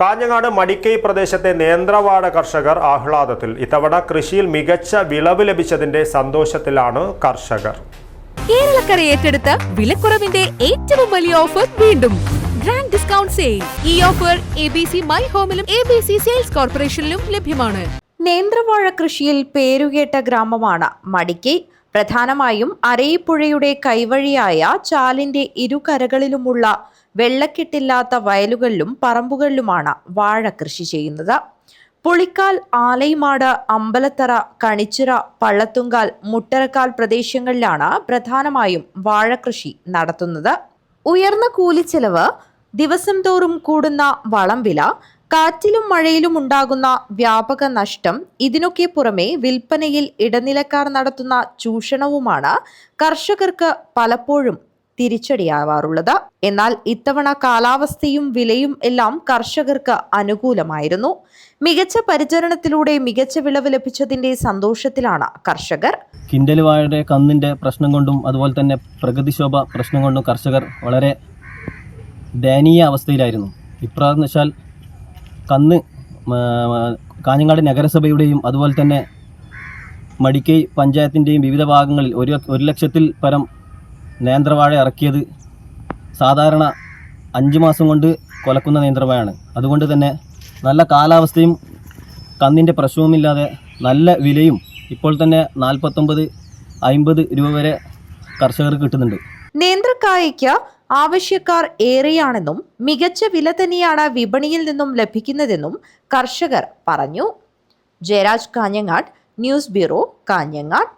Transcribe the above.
കാഞ്ഞങ്ങാട് മടിക്കൈ പ്രദേശത്തെ നേന്ത്രവാട കർഷകർ ആഹ്ലാദത്തിൽ. ഇത്തവണ കൃഷിയിൽ മികച്ച വിളവ് ലഭിച്ചതിന്റെ സന്തോഷത്തിലാണ് കർഷകർ. കേരളക്കര ഏറ്റെടുത്ത വിലക്കുറവിന്റെ ഏറ്റവും വലിയ ഓഫർ വീണ്ടും. ഗ്രാൻഡ് ഡിസ്കൗണ്ട് സെയിൽ ഈ offer A B C my ഹോമിലും A B C sales കോർപ്പറേഷനിലും ലഭ്യമാണ്. നേന്ത്രവാഴ കൃഷിയിൽ പേരുകേട്ട ഗ്രാമമാണ് മടിക്കൈ. പ്രധാനമായും അരയിപ്പുഴയുടെ കൈവഴിയായ ചാലിന്റെ ഇരുകരകളിലുമുള്ള വെള്ളക്കെട്ടില്ലാത്ത വയലുകളിലും പറമ്പുകളിലുമാണ് വാഴ കൃഷി ചെയ്യുന്നത്. പുളിക്കാൽ ആലൈമാട് അമ്പലത്തറ കണിച്ചിറ പള്ളത്തുങ്കാൽ മുട്ടരക്കാൽ പ്രദേശങ്ങളിലാണ് പ്രധാനമായും വാഴ കൃഷി നടത്തുന്നത്. ഉയർന്ന കൂലിച്ചെലവ് ദിവസം തോറും കൂടുന്ന വളം വില കാറ്റിലും മഴയിലും ഉണ്ടാകുന്ന വ്യാപക നഷ്ടം ഇതിനൊക്കെ പുറമെ വിൽപ്പനയിൽ ഇടനിലക്കാർ നടത്തുന്ന ചൂഷണവുമാണ് കർഷകർക്ക് പലപ്പോഴും തിരിച്ചടിയാവാറുള്ളത്. എന്നാൽ ഇത്തവണ കാലാവസ്ഥയും വിലയും എല്ലാം കർഷകർക്ക് അനുകൂലമായിരുന്നു. മികച്ച പരിചരണത്തിലൂടെ മികച്ച വിളവ് ലഭിച്ചതിന്റെ സന്തോഷത്തിലാണ് കർഷകർ. കിൻഡൽ വാഴയുടെ കന്നിന്റെ പ്രശ്നം കൊണ്ടും അതുപോലെ തന്നെ പ്രകൃതിക്ഷോഭ പ്രശ്നം കൊണ്ടും കർഷകർ വളരെ ദയനീയ അവസ്ഥയിലായിരുന്നു. ഇപ്രാവശ്യം വെച്ചാൽ കന്ന് കാഞ്ഞങ്ങാട് നഗരസഭയുടെയും അതുപോലെ തന്നെ മടിക്കൈ പഞ്ചായത്തിന്റെയും വിവിധ ഭാഗങ്ങളിൽ ഒരു ഒരു ലക്ഷത്തിൽ പരം നേന്ത്രവാഴ ഇറക്കിയത് സാധാരണ അഞ്ച് മാസം കൊണ്ട് കൊലക്കുന്ന നേന്ത്രവാഴയാണ്. അതുകൊണ്ട് തന്നെ നല്ല കാലാവസ്ഥയും കന്നിന്റെ പ്രശ്നവുമില്ലാതെ നല്ല വിലയും ഇപ്പോൾ തന്നെ നാൽപ്പത്തൊമ്പത് അമ്പത് രൂപ വരെ കർഷകർക്ക് കിട്ടുന്നുണ്ട്. നേന്ത്രക്കായയ്ക്ക് ആവശ്യക്കാർ ഏറെയാണെന്നും മികച്ച വില തന്നെയാണ് വിപണിയിൽ നിന്നും ലഭിക്കുന്നതെന്നും കർഷകർ പറഞ്ഞു. Jayaraj Kanhangad news bureau Kanhangad.